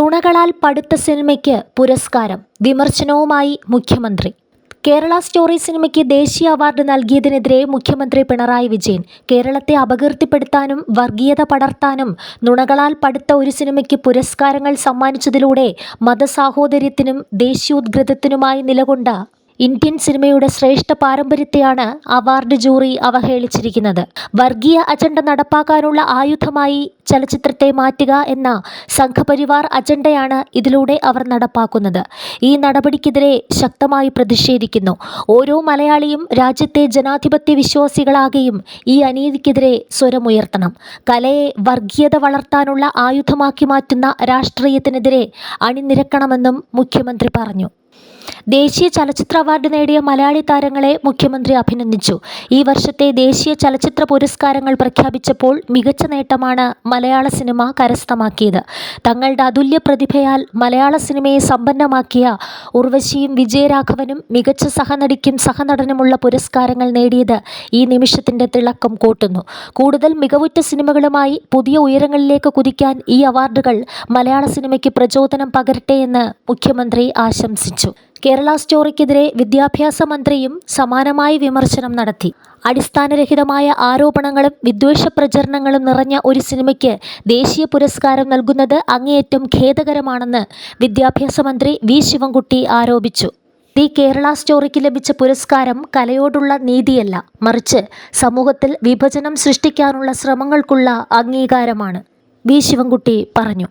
നുണകളാൽ പടുത്ത സിനിമയ്ക്ക് പുരസ്കാരം വിമർശനവുമായി മുഖ്യമന്ത്രി. കേരള സ്റ്റോറി സിനിമയ്ക്ക് ദേശീയ അവാർഡ് നൽകിയതിനെതിരെ മുഖ്യമന്ത്രി പിണറായി വിജയൻ കേരളത്തെ അപകീർത്തിപ്പെടുത്താനും വർഗീയത പടർത്താനും നുണകളാൽ പടുത്ത ഒരു സിനിമയ്ക്ക് പുരസ്കാരങ്ങൾ സമ്മാനിച്ചതിലൂടെ മതസാഹോദര്യത്തിനും ദേശീയോദ്ഗ്രഥത്തിനുമായി നിലകൊണ്ട ഇന്ത്യൻ സിനിമയുടെ ശ്രേഷ്ഠ പാരമ്പര്യത്തെയാണ് അവാർഡ് ജൂറി അവഹേളിച്ചിരിക്കുന്നത്. വർഗീയ അജണ്ട നടപ്പാക്കാനുള്ള ആയുധമായി ചലച്ചിത്രത്തെ മാറ്റുക എന്ന സംഘപരിവാർ അജണ്ടയാണ് ഇതിലൂടെ അവർ നടപ്പാക്കുന്നത്. ഈ നടപടിക്കെതിരെ ശക്തമായി പ്രതിഷേധിക്കുന്നു. ഓരോ മലയാളിയും രാജ്യത്തെ ജനാധിപത്യ വിശ്വാസികളാകെയും ഈ അനീതിക്കെതിരെ സ്വരമുയർത്തണം. കലയെ വർഗീയത വളർത്താനുള്ള ആയുധമാക്കി മാറ്റുന്ന രാഷ്ട്രീയത്തിനെതിരെ അണിനിരക്കണമെന്നും മുഖ്യമന്ത്രി പറഞ്ഞു. ദേശീയ ചലച്ചിത്ര അവാർഡ് നേടിയ മലയാളി താരങ്ങളെ മുഖ്യമന്ത്രി അഭിനന്ദിച്ചു. ഈ വർഷത്തെ ദേശീയ ചലച്ചിത്ര പുരസ്കാരങ്ങൾ പ്രഖ്യാപിച്ചപ്പോൾ മികച്ച നേട്ടമാണ് മലയാള സിനിമ കരസ്ഥമാക്കിയത്. തങ്ങളുടെ അതുല്യ പ്രതിഭയാൽ മലയാള സിനിമയെ സമ്പന്നമാക്കിയ ഉർവശിയും വിജയരാഘവനും മികച്ച സഹനടിക്കും സഹനടനുമുള്ള പുരസ്കാരങ്ങൾ നേടിയത് ഈ നിമിഷത്തിന്റെ തിളക്കം കൂട്ടുന്നു. കൂടുതൽ മികവുറ്റ സിനിമകളുമായി പുതിയ ഉയരങ്ങളിലേക്ക് കുതിക്കാൻ ഈ അവാർഡുകൾ മലയാള സിനിമയ്ക്ക് പ്രചോദനം പകരട്ടെ എന്ന് മുഖ്യമന്ത്രി ആശംസിച്ചു. കേരള സ്റ്റോറിക്കെതിരെ വിദ്യാഭ്യാസ മന്ത്രിയും സമാനമായ വിമർശനം നടത്തി. അടിസ്ഥാനരഹിതമായ ആരോപണങ്ങളും വിദ്വേഷ പ്രചരണങ്ങളും നിറഞ്ഞ ഒരു സിനിമയ്ക്ക് ദേശീയ പുരസ്കാരം നൽകുന്നത് അങ്ങേയറ്റം ഖേദകരമാണെന്ന് വിദ്യാഭ്യാസ മന്ത്രി വി. ശിവൻകുട്ടി ആരോപിച്ചു. ദി കേരള സ്റ്റോറിക്ക് ലഭിച്ച പുരസ്കാരം കലയോടുള്ള നീതിയല്ല. മറിച്ച് സമൂഹത്തിൽ വിഭജനം സൃഷ്ടിക്കാനുള്ള ശ്രമങ്ങൾക്കുള്ള അംഗീകാരമാണ്. വി. ശിവൻകുട്ടി പറഞ്ഞു.